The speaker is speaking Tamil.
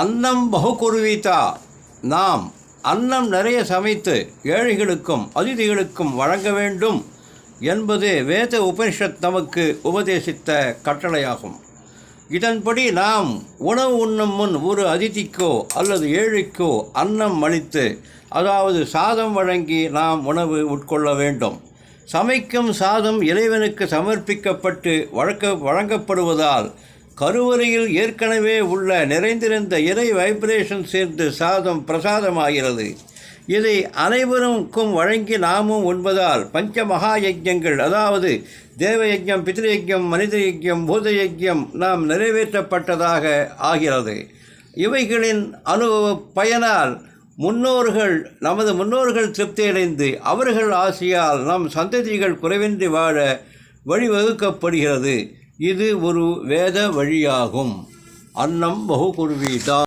அன்னம் பகுகுருவீதா நாம் அன்னம் நிறைய சமைத்து ஏழைகளுக்கும் அதிதிகளுக்கும் வழங்க வேண்டும் என்பது வேத உபனிஷத் நமக்கு உபதேசித்த கட்டளையாகும். இதன்படி நாம் உணவு உண்ணும் முன் ஒரு அதிதிக்கோ அல்லது ஏழைக்கோ அன்னம் அளித்து அதாவது சாதம் வழங்கி நாம் உணவு உட்கொள்ள வேண்டும். சமைக்கும் சாதம் இறைவனுக்கு சமர்ப்பிக்கப்பட்டு வழக்க வழங்கப்படுவதால் கருவறையில் ஏற்கனவே உள்ள நிறைந்திருந்த இறை வைப்ரேஷன் சேர்ந்து சாதம் பிரசாதமாகிறது. இதை அனைவருக்கும் வழங்கி நாமும் உண்பதால் பஞ்ச மகா யஜ்யங்கள் அதாவது தேவ யஜ்யம் பித்ரு மனித யஜ்யம் பூத யஜ்யம் நாம் நிறைவேற்றப்பட்டதாக ஆகிறது. இவைகளின் அனுபவ பயனால் முன்னோர்கள் நமது முன்னோர்கள் திருப்தியடைந்து அவர்கள் ஆசையால் நம் சந்ததிகள் குறைவின்றி வாழ வழிவகுக்கப்படுகிறது. இது ஒரு வேத வழியாகும். அன்னம் பகுகுருவீதா.